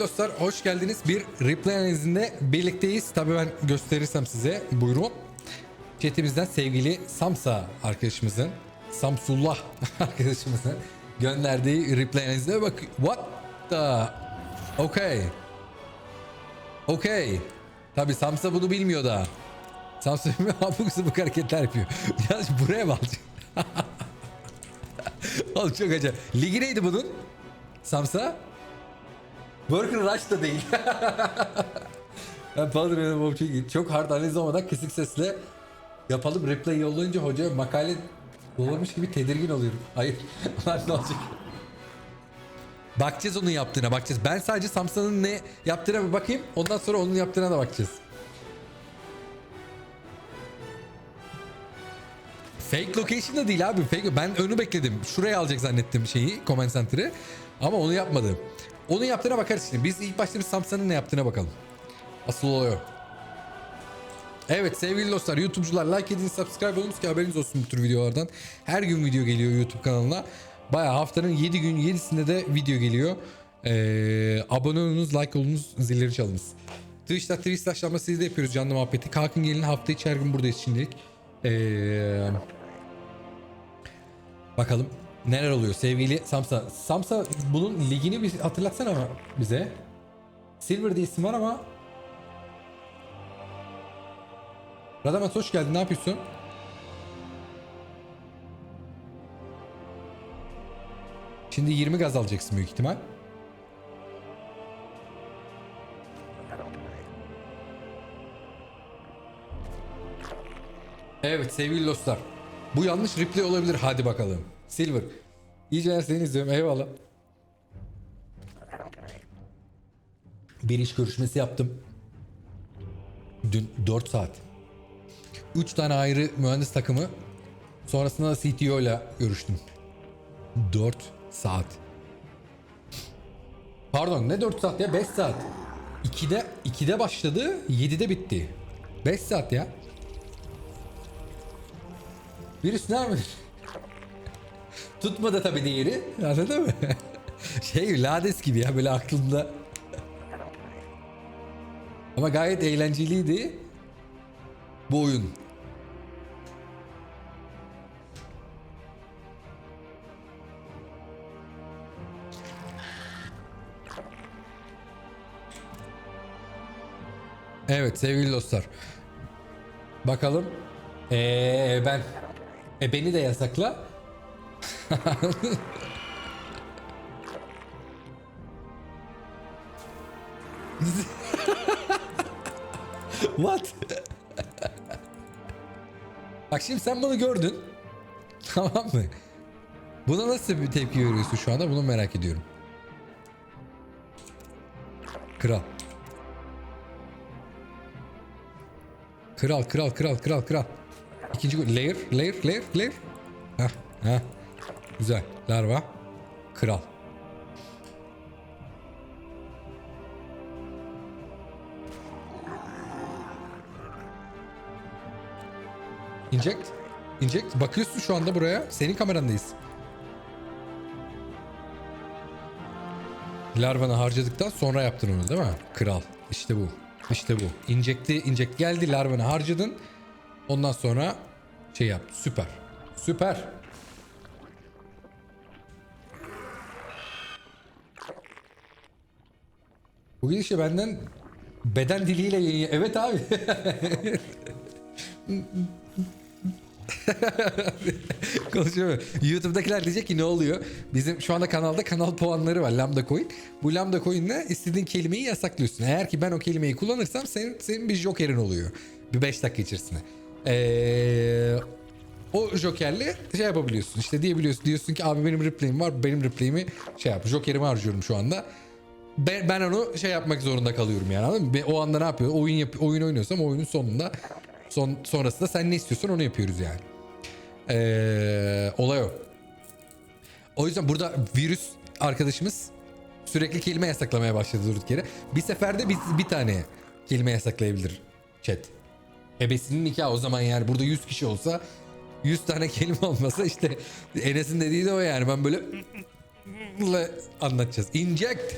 Dostlar hoş geldiniz. Bir replay analizinde birlikteyiz. Tabii ben gösterirsem size. Buyurun. Chatimizden sevgili Samsa arkadaşımızın, Samsullah arkadaşımızın gönderdiği replay analizine bak. What the? Okay. Okay. Tabii Samsa bunu bilmiyor da. Samsa bilmiyor. Abuk sabuk hareketler yapıyor. Yalnız buraya bak. Oğlum çok acayip. Ligi neydi bunun? Samsa? Worker Rush da değil. ben Padre'nin bu çok, çok hard analiz olmadan kısık sesle yapalım. Replay yollayınca hoca makale yollamış gibi tedirgin oluyorum. Hayır. Lan ne olacak? Bakacağız onun yaptığına bakacağız. Ben sadece Samsa'nın ne yaptığına bir bakayım. Ondan sonra onun yaptığına da bakacağız. Fake location da değil abi. Fake, ben önü bekledim. Şuraya alacak zannettim şeyi, comment center'ı. Ama onu yapmadı. Onun yaptığına bakarız şimdi. Biz ilk başta bir Samsa'nın ne yaptığına bakalım. Asıl oluyor. Evet sevgili dostlar YouTube'cular like edin subscribe olunuz ki haberiniz olsun bu tür videolardan. Her gün video geliyor YouTube kanalına. Baya haftanın 7 gün 7'sinde de video geliyor. Ee, abone olunuz, like olunuz, zilleri çalınız. Twitch'ta Twitch siz de yapıyoruz canlı muhabbeti. Kalkın gelin hafta içi her gün buradayız şimdilik. Ee, bakalım neler oluyor sevgili Samsa. Samsa bunun ligini bir hatırlatsana bize. Silver diye isim var ama Radamat hoş geldin. Ne yapıyorsun? Şimdi 20 gaz alacaksın büyük ihtimal. Evet sevgili dostlar. Bu yanlış replay olabilir. Hadi bakalım. Silver. İyice seni izliyorum. Eyvallah. Bir iş görüşmesi yaptım. Dün 4 saat. 3 tane ayrı mühendis takımı. Sonrasında da CTO ile görüştüm. 4 saat. Pardon ne 4 saat ya 5 saat. 2'de 2'de başladı 7'de bitti. 5 saat ya. Virüs ne yapmış? Tutmadı tabii diğeri. Anladın mı? şey lades gibi ya böyle aklımda. Ama gayet eğlenceliydi. Bu oyun. Evet sevgili dostlar. Bakalım. Ee, ben. E beni de yasakla. What? Bak şimdi sen bunu gördün. Tamam mı? Buna nasıl bir tepki veriyorsun şu anda? Bunu merak ediyorum. Kral. Kral, kral, kral, kral, kral. İkinci. Layer, layer, layer, layer. Heh, heh. Güzel. Larva. Kral. Inject. Inject. Bakıyorsun şu anda buraya. Senin kamerandayız. Larvanı harcadıktan sonra yaptın onu değil mi? Kral. İşte bu. İşte bu. Inject'i inject geldi. Larvanı harcadın. Ondan sonra şey yap. Süper. Süper. Bu gidişle benden beden diliyle yayın- Evet abi. Konuşuyor. YouTube'dakiler diyecek ki ne oluyor? Bizim şu anda kanalda kanal puanları var Lambda Coin. Bu Lambda Coin'le istediğin kelimeyi yasaklıyorsun. Eğer ki ben o kelimeyi kullanırsam senin, senin bir jokerin oluyor. Bir 5 dakika içerisinde. Ee, o jokerle şey yapabiliyorsun. İşte diyebiliyorsun. Diyorsun ki abi benim replay'im var. Benim replay'imi şey yap. Jokerimi harcıyorum şu anda. Ben, ben onu şey yapmak zorunda kalıyorum yani anladın mı? O anda ne yapıyor? Oyun yap oyun oynuyorsam oyunun sonunda son sonrasında sen ne istiyorsan onu yapıyoruz yani. Ee, olay o. O yüzden burada virüs arkadaşımız sürekli kelime yasaklamaya başladı durduk yere. Bir seferde bir, bir tane kelime yasaklayabilir chat. Ebesinin nikahı o zaman yani burada 100 kişi olsa 100 tane kelime olmasa işte Enes'in dediği de o yani ben böyle anlatacağız. Inject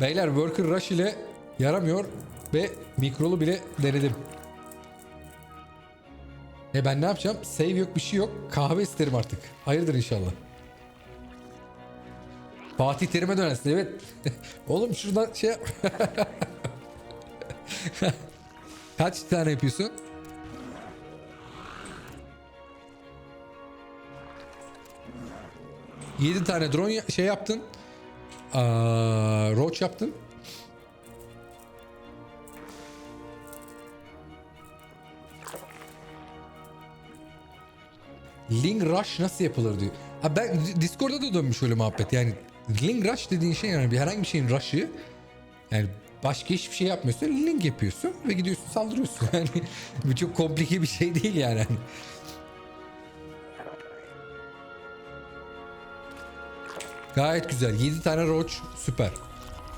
Beyler Worker Rush ile yaramıyor ve mikrolu bile denedim. E ben ne yapacağım? Save yok bir şey yok. Kahve isterim artık. Hayırdır inşallah. Fatih Terim'e dönersin evet. Oğlum şuradan şey. Kaç tane yapıyorsun? Yedi tane drone şey yaptın. Aa, roach yaptın. Ling Rush nasıl yapılır diyor. Ha ben Discord'da da dönmüş öyle muhabbet. Yani Ling Rush dediğin şey yani bir herhangi bir şeyin rush'ı yani başka hiçbir şey yapmıyorsun. Link yapıyorsun ve gidiyorsun saldırıyorsun. Yani bu çok komplike bir şey değil yani. Gayet güzel. 7 tane roach süper.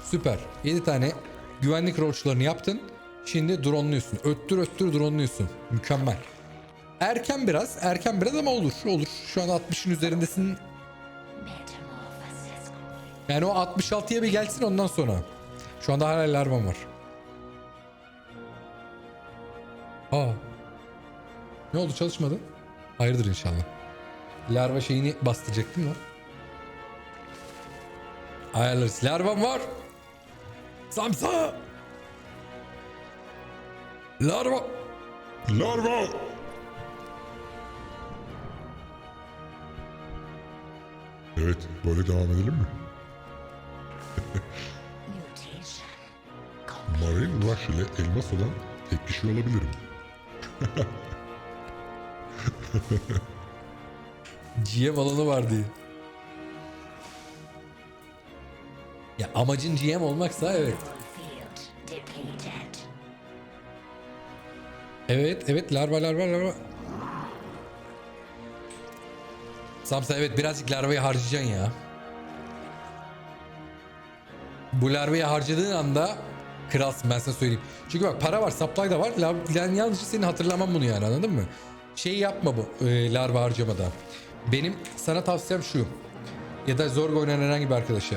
Süper. 7 tane güvenlik roachlarını yaptın. Şimdi drone'luyorsun. Öttür öttür drone'luyorsun. Mükemmel. Erken biraz, erken biraz ama olur, olur. Şu an 60'ın üzerindesin. Yani o 66'ya bir gelsin ondan sonra. Şu anda hala larvam var. Aa. Ne oldu çalışmadı? Hayırdır inşallah. Larva şeyini bastıracaktım Ayarlarız. Larvam var. Samsa. Larva. Larva! Evet, böyle devam edelim mi? Marine Rush ile elmas olan tek kişi olabilirim. GM alanı var diye. Ya amacın GM olmaksa evet. Evet, evet larva larva larva. Samsa evet birazcık larvayı harcayacaksın ya. Bu larvayı harcadığın anda kralsın ben sana söyleyeyim. Çünkü bak para var, supply da var. Yani yalnızca senin hatırlamam bunu yani anladın mı? Şey yapma bu e, larva harcamada. Benim sana tavsiyem şu. Ya da zor oynayan herhangi bir arkadaşa.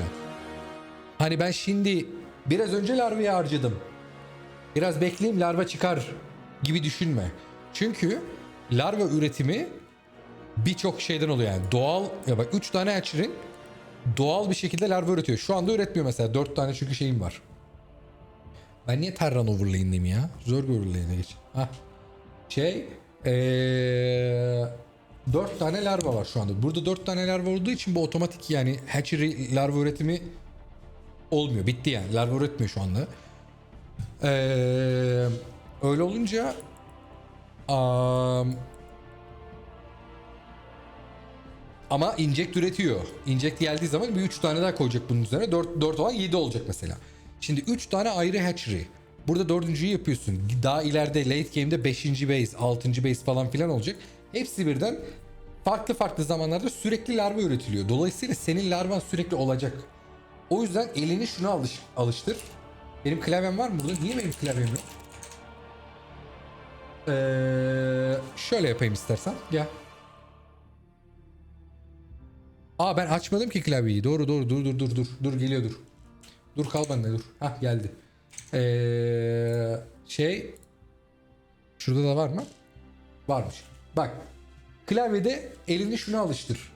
Hani ben şimdi biraz önce larvayı harcadım biraz bekleyeyim larva çıkar gibi düşünme. Çünkü larva üretimi birçok şeyden oluyor yani. Doğal ya bak 3 tane hatchery'in doğal bir şekilde larva üretiyor. Şu anda üretmiyor mesela 4 tane çünkü şeyim var. Ben niye Terran overlay'indeyim ya? Zor overlay'ine geç. Hah. Şey ee, 4 tane larva var şu anda. Burada 4 tane larva olduğu için bu otomatik yani hatchery larva üretimi olmuyor. Bitti yani. Larva üretmiyor şu anda. Ee, öyle olunca am, ama inject üretiyor. Inject geldiği zaman bir 3 tane daha koyacak bunun üzerine. 4, 4 olan 7 olacak mesela. Şimdi 3 tane ayrı hatchery. Burada dördüncüyü yapıyorsun. Daha ileride late game'de 5. base, 6. base falan filan olacak. Hepsi birden farklı farklı zamanlarda sürekli larva üretiliyor. Dolayısıyla senin larvan sürekli olacak. O yüzden elini şuna alış, alıştır. Benim klavyem var mı burada? Niye benim klavyem yok? Ee, şöyle yapayım istersen. Gel. Aa ben açmadım ki klavyeyi. Doğru doğru dur dur dur dur. Dur geliyor dur. Dur kal bende dur. Hah geldi. Ee, şey şurada da var mı? Varmış. Bak klavyede elini şuna alıştır.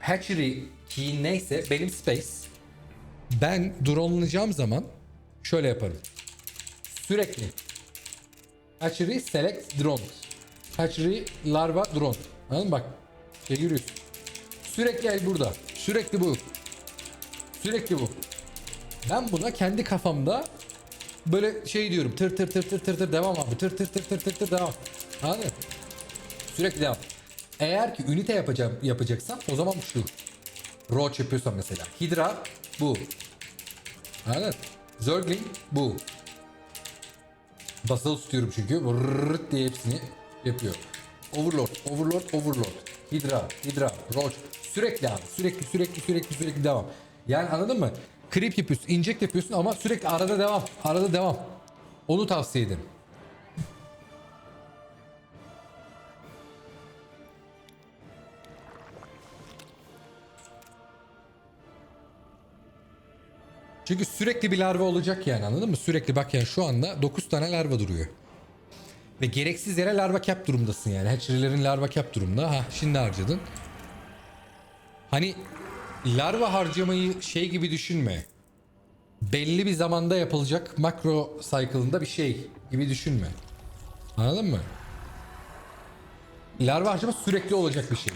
Hatchery key neyse benim space. Ben drone'layacağım zaman şöyle yaparım. Sürekli Hatchery select drone. Hatchery larva drone. Anladın mı? Bak. Şey görüyorsun. Sürekli el burada. Sürekli bu. Sürekli bu. Ben buna kendi kafamda böyle şey diyorum. Tır tır tır tır tır tır devam abi. Tır tır tır tır tır tır devam. Anladın mı? Sürekli devam. Eğer ki ünite yapacağım yapacaksam o zaman şu. Roach yapıyorsam mesela. Hydra bu. Mı? Zergling bu. Basılı tutuyorum çünkü. Vırrrrt diye hepsini yapıyor. Overlord, Overlord, Overlord. Hydra, Hydra, Roach. Sürekli abi. Sürekli, sürekli, sürekli, sürekli devam. Yani anladın mı? Creep yapıyorsun, inject yapıyorsun ama sürekli arada devam. Arada devam. Onu tavsiye ederim. Çünkü sürekli bir larva olacak yani anladın mı? Sürekli bak yani şu anda 9 tane larva duruyor. Ve gereksiz yere larva cap durumdasın yani. Hatchery'lerin larva cap durumda. Ha şimdi harcadın. Hani larva harcamayı şey gibi düşünme. Belli bir zamanda yapılacak makro cycle'ında bir şey gibi düşünme. Anladın mı? Larva harcama sürekli olacak bir şey.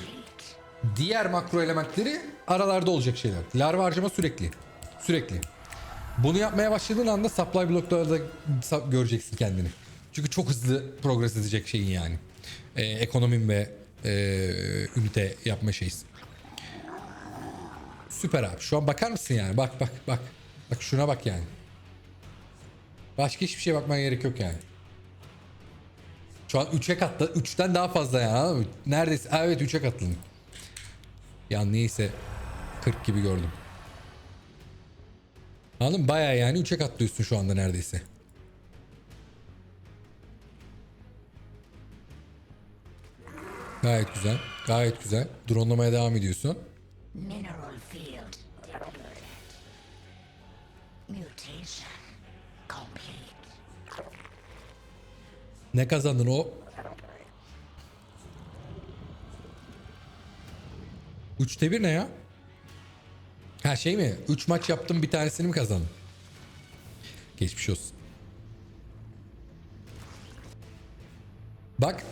Diğer makro elementleri aralarda olacak şeyler. Larva harcama sürekli. Sürekli. Bunu yapmaya başladığın anda supply bloklarda göreceksin kendini. Çünkü çok hızlı progres edecek şeyin yani. Ee, ekonomin ve e, ünite yapma şeysi. Süper abi. Şu an bakar mısın yani? Bak bak bak. Bak şuna bak yani. Başka hiçbir şeye bakmaya gerek yok yani. Şu an 3'e katla. 3'ten daha fazla yani anladın? Neredeyse. Evet 3'e katladın. Ya neyse 40 gibi gördüm. Anladın mı? Baya yani 3'e katlıyorsun şu anda neredeyse. Gayet güzel. Gayet güzel. Dronelamaya devam ediyorsun. Mineral field. Mutation complete. Ne kazandın o? Üçte bir ne ya? Ha şey mi? Üç maç yaptım bir tanesini mi kazandın? Geçmiş olsun. Bak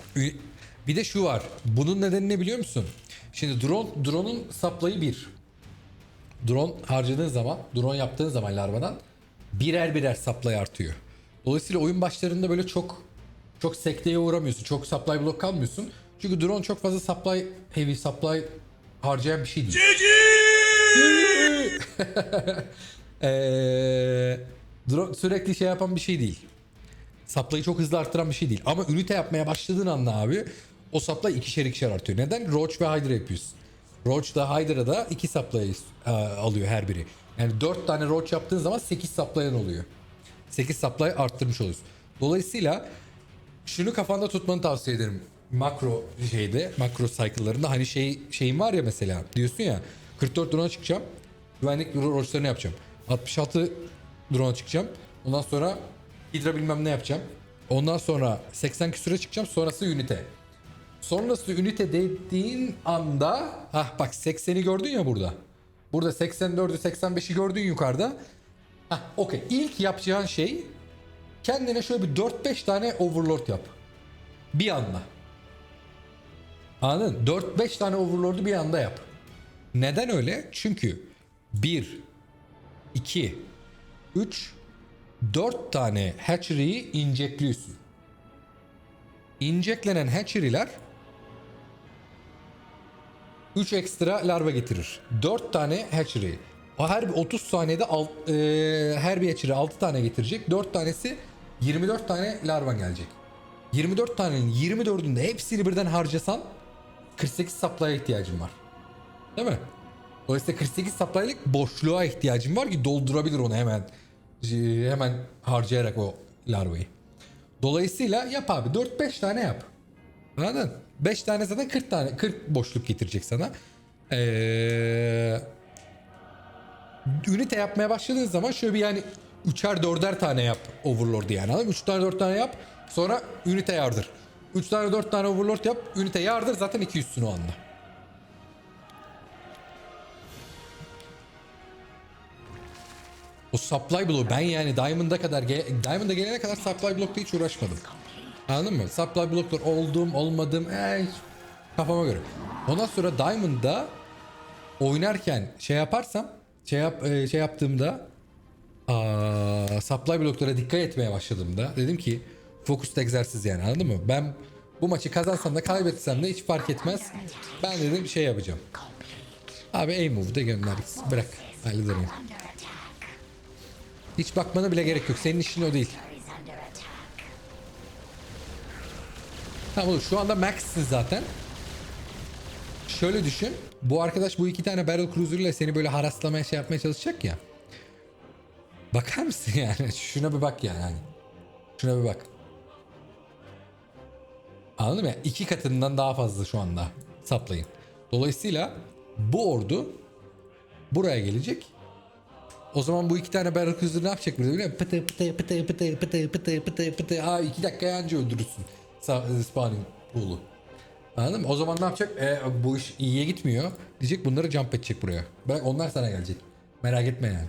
bir de şu var. Bunun nedeni ne biliyor musun? Şimdi drone drone'un supply'ı bir. Drone harcadığın zaman, drone yaptığın zaman larvadan birer birer supply artıyor. Dolayısıyla oyun başlarında böyle çok çok sekteye uğramıyorsun. Çok supply block kalmıyorsun. Çünkü drone çok fazla supply heavy supply harcayan bir şey değil. Drone sürekli şey yapan bir şey değil. Supply'ı çok hızlı arttıran bir şey değil. Ama ünite yapmaya başladığın anda abi o supply ikişer ikişer artıyor. Neden? Roach ve Hydra yapıyorsun. Roach da Hydra da iki supply e, alıyor her biri. Yani 4 tane Roach yaptığın zaman 8 supply'ın oluyor. 8 supply arttırmış oluyorsun. Dolayısıyla şunu kafanda tutmanı tavsiye ederim. Makro şeyde, makro cycle'larında hani şey şeyin var ya mesela diyorsun ya 44 drone'a çıkacağım. Güvenlik roachlarını yapacağım. 66 drone'a çıkacağım. Ondan sonra Hydra bilmem ne yapacağım. Ondan sonra 80 küsüre çıkacağım. Sonrası ünite. Sonrası ünite dediğin anda hah bak 80'i gördün ya burada. Burada 84'ü 85'i gördün yukarıda. Hah okey. İlk yapacağın şey kendine şöyle bir 4-5 tane overlord yap. Bir anda. Anladın? 4-5 tane overlord'u bir anda yap. Neden öyle? Çünkü 1 2 3 4 tane hatchery'yi injekliyorsun. İnjeklenen hatchery'ler 3 ekstra larva getirir. 4 tane hatchery. Her bir 30 saniyede al, e, her bir hatchery 6 tane getirecek. 4 tanesi 24 tane larva gelecek. 24 tanenin 24'ünde hepsini birden harcasan 48 supply'a ihtiyacın var. Değil mi? Dolayısıyla 48 supply'lık boşluğa ihtiyacın var ki doldurabilir onu hemen e, hemen harcayarak o larvayı. Dolayısıyla yap abi 4-5 tane yap. Anladın? 5 tane zaten 40 tane 40 boşluk getirecek sana. Ee, ünite yapmaya başladığın zaman şöyle bir yani 3'er 4'er tane yap overlord'u yani. Anladın mı? 3 tane 4 tane yap. Sonra ünite yardır. 3 tane 4 tane overlord yap. Ünite yardır zaten 200'sün o anda. O supply block ben yani Diamond'a kadar ge- Diamond'a gelene kadar supply block'ta hiç uğraşmadım. Anladın mı? Supply blocklar oldum olmadım ee, kafama göre. Ondan sonra Diamond'da oynarken şey yaparsam şey yap e, şey yaptığımda aa, supply bloklara dikkat etmeye başladığımda dedim ki fokus egzersiz yani anladın mı? Ben bu maçı kazansam da kaybetsem de hiç fark etmez. Ben dedim şey yapacağım. Abi A-Move'da gönder gitsin. Bırak. Hallederim. Hiç bakmana bile gerek yok. Senin işin o değil. Tamam şu anda max'sin zaten. Şöyle düşün. Bu arkadaş bu iki tane barrel cruiser ile seni böyle haraslamaya şey yapmaya çalışacak ya. Bakar mısın yani? Şuna bir bak yani. hani. Şuna bir bak. Anladın mı? İki katından daha fazla şu anda saplayın. Dolayısıyla bu ordu buraya gelecek. O zaman bu iki tane Cruiser ne yapacak burada biliyor musun? Pıtı pıtı pıtı pıtı pıtı pıtı pıtı pıtı. Aa iki dakika anca öldürürsün. Sa- Spawning pool'u. Anladın mı? O zaman ne yapacak? E, bu iş iyiye gitmiyor. Diyecek bunları jump edecek buraya. Bırak onlar sana gelecek. Merak etme yani.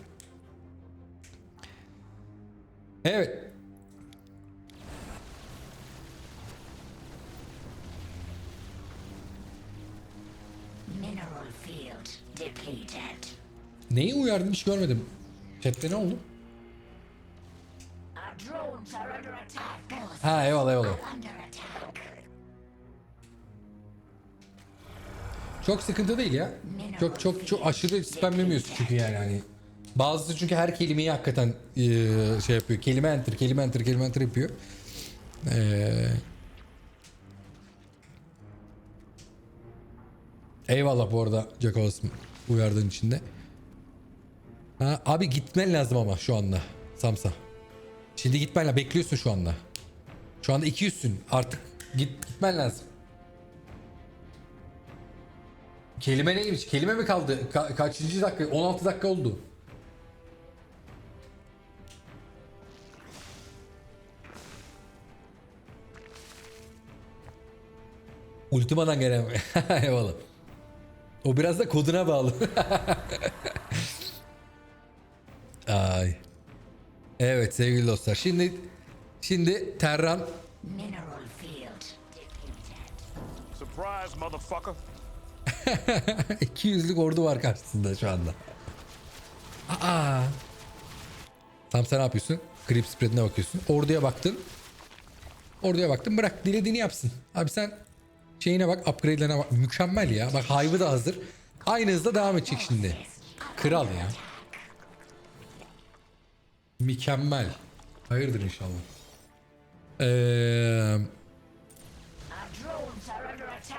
Evet. Neyi uyardın hiç görmedim. Chat'te ne oldu? Ha eyvallah eyvallah. Çok sıkıntı değil ya. Çok çok çok aşırı spamlemiyorsun çünkü yani hani. Bazısı çünkü her kelimeyi hakikaten eee, şey yapıyor. Kelime enter, kelime enter, kelime enter yapıyor. Eee Eyvallah bu arada Jack Olsun uyardığın için de. Ha, abi gitmen lazım ama şu anda Samsa. Şimdi gitmen lazım. Bekliyorsun şu anda. Şu anda 200'sün. Artık git gitmen lazım. Kelime neymiş? Kelime mi kaldı? Ka- kaçıncı dakika? 16 dakika oldu. Ultimadan gelen Eyvallah. O biraz da koduna bağlı. Ay. Evet sevgili dostlar. Şimdi şimdi Terran Mineral field depleted. Surprise, motherfucker. 200'lük ordu var karşısında şu anda. Aa. Tam sen ne yapıyorsun? Creep spread'ine bakıyorsun. Orduya baktın. Orduya baktın bırak dilediğini yapsın. Abi sen şeyine bak upgrade'lerine bak. Mükemmel ya. Bak Hive'ı da hazır. Aynı hızda devam edecek şimdi. Kral ya. Mükemmel. Hayırdır inşallah. Attack.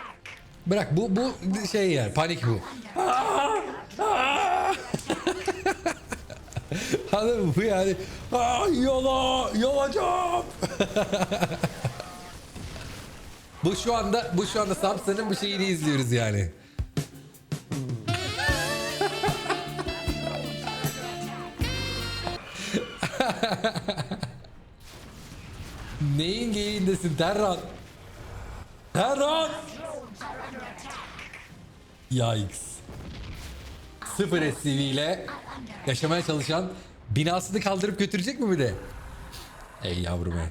Bırak bu bu şey yani panik bu. Anladın mı? Bu yani Aa, yola yolacağım. bu şu anda bu şu anda Samsung'ın bu şeyini izliyoruz yani. Neyin geyiğindesin Terran? Terran! Yikes. Sıfır SCV ile yaşamaya çalışan binasını kaldırıp götürecek mi bir de? Ey yavrum ey.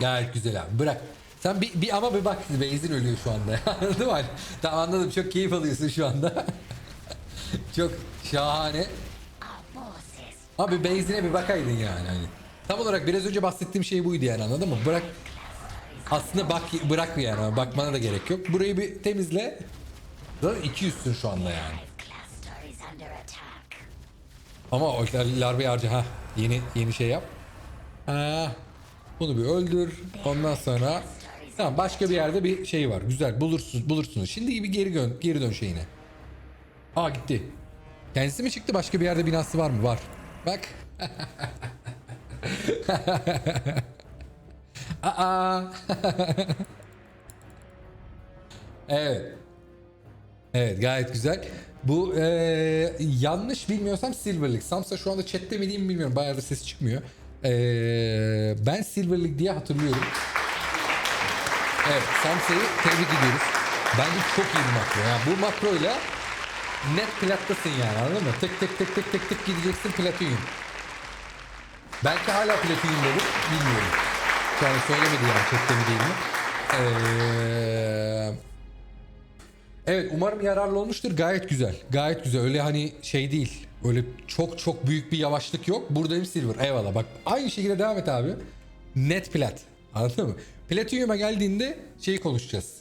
Gayet güzel abi bırak. Sen bir, bir ama bir bak benzin ölüyor şu anda. Anladın mı? Tamam anladım çok keyif alıyorsun şu anda. çok şahane. Abi benzine bir bakaydın yani. Hani. Tam olarak biraz önce bahsettiğim şey buydu yani anladın mı? Bırak aslında bak bırak yani bakmana da gerek yok. Burayı bir temizle. Zaten 200'sün şu anda yani. Ama o larbayı harca ha. Yeni yeni şey yap. Ha. Bunu bir öldür. Ondan sonra tamam başka bir yerde bir şey var. Güzel bulursun bulursunuz. Şimdi bir geri dön geri dön şeyine. Aa gitti. Kendisi mi çıktı? Başka bir yerde binası var mı? Var. Bak. Aa. evet. Evet gayet güzel. Bu eee, yanlış bilmiyorsam Silver League. Samsa şu anda chatte mi diyeyim bilmiyorum. Bayağı da ses çıkmıyor. Eee, ben Silver League diye hatırlıyorum. Evet Samsa'yı tebrik ediyoruz. Bence çok iyi bir makro. Yani bu makroyla net plattasın yani anladın mı? Tık tık tık tık tık tık gideceksin platinyum. Belki hala platinyumdadır bilmiyorum. Şu an söylemedi yani chatte mi değil mi? Eee... Evet umarım yararlı olmuştur. Gayet güzel. Gayet güzel. Öyle hani şey değil. Öyle çok çok büyük bir yavaşlık yok. Buradayım silver. Eyvallah. Bak aynı şekilde devam et abi. Net plat. Anladın mı? Platinyum'a geldiğinde şeyi konuşacağız.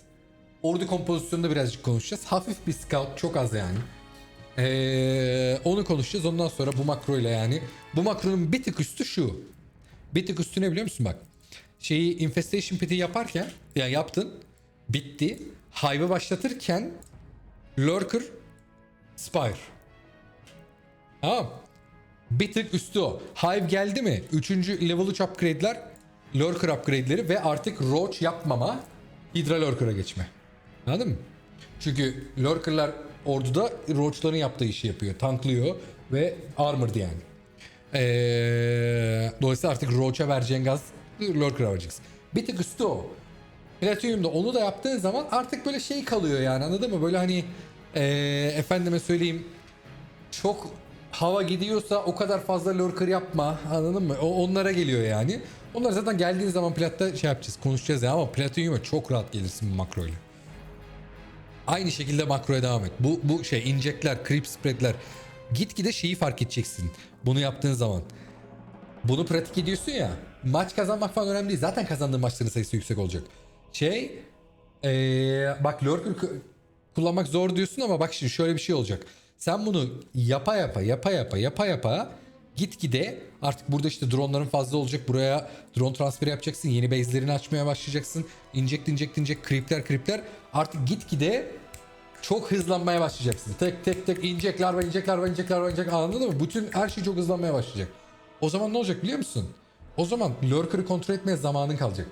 Ordu kompozisyonunda birazcık konuşacağız. Hafif bir scout çok az yani. Ee, onu konuşacağız. Ondan sonra bu makroyla yani. Bu makronun bir tık üstü şu. Bir tık üstü ne biliyor musun bak. Şeyi infestation pit'i yaparken yani yaptın. Bitti. Hive'ı başlatırken Lurker Spire. Tamam. Bir tık üstü o. Hive geldi mi? Üçüncü level 3 upgrade'ler Lurker upgrade'leri ve artık Roach yapmama Hydra Lurker'a geçme. Anladın mı? Çünkü Lurker'lar orduda Roach'ların yaptığı işi yapıyor. Tanklıyor ve armored yani. Ee, dolayısıyla artık Roach'a vereceğin gaz Lurker'a vereceksin. Bir tık üstü o. Platinum'da onu da yaptığın zaman artık böyle şey kalıyor yani anladın mı? Böyle hani ee, efendime söyleyeyim çok hava gidiyorsa o kadar fazla lurker yapma anladın mı? O onlara geliyor yani. Onlar zaten geldiğin zaman platta şey yapacağız konuşacağız ya ama Platinum'a çok rahat gelirsin bu makroyla. Aynı şekilde makroya devam et. Bu, bu şey injekler, creep spreadler. Gitgide şeyi fark edeceksin. Bunu yaptığın zaman. Bunu pratik ediyorsun ya. Maç kazanmak falan önemli değil. Zaten kazandığın maçların sayısı yüksek olacak. Şey ee, bak lurker kullanmak zor diyorsun ama bak şimdi şöyle bir şey olacak. Sen bunu yapa yapa yapa yapa yapa yapa gitgide artık burada işte dronların fazla olacak. Buraya drone transferi yapacaksın. Yeni base'lerini açmaya başlayacaksın. Inject inject inject creepler creepler. Artık gitgide çok hızlanmaya başlayacaksın. Tek tek tek inecek larva inecek larva inecek larva inecek anladın mı? Bütün her şey çok hızlanmaya başlayacak. O zaman ne olacak biliyor musun? O zaman lurker'ı kontrol etmeye zamanın kalacak.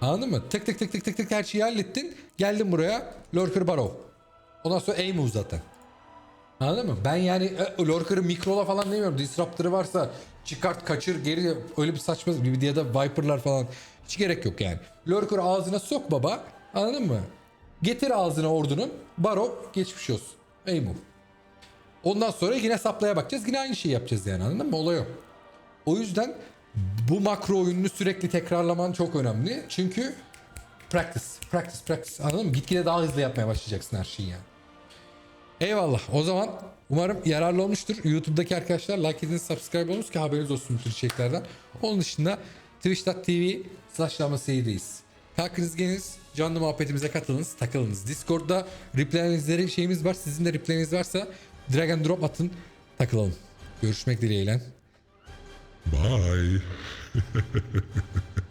Anladın mı? Tek tek tek tek tek tek her şeyi hallettin. Geldin buraya lurker barrow. Ondan sonra aim move zaten. Anladın mı? Ben yani e, lurker'ı mikrola falan demiyorum. Disruptor'ı varsa çıkart kaçır geri öyle bir saçma bir ya da viper'lar falan hiç gerek yok yani. Lurker ağzına sok baba. Anladın mı? Getir ağzına ordunun. Baro geçmiş olsun. Ey move. Ondan sonra yine saplaya bakacağız. Yine aynı şeyi yapacağız yani anladın mı? Olay o. O yüzden bu makro oyununu sürekli tekrarlaman çok önemli. Çünkü practice, practice, practice. Anladın mı? Gitgide daha hızlı yapmaya başlayacaksın her şeyi yani. Eyvallah. O zaman umarım yararlı olmuştur. YouTube'daki arkadaşlar like ediniz, subscribe olunuz ki haberiniz olsun bu içeriklerden. Onun dışında twitch.tv slash seyirdeyiz. Kalkınız geliniz, canlı muhabbetimize katılınız, takılınız. Discord'da replay'inizleri şeyimiz var. Sizin de replay'iniz varsa drag and drop atın, takılalım. Görüşmek dileğiyle. Bye.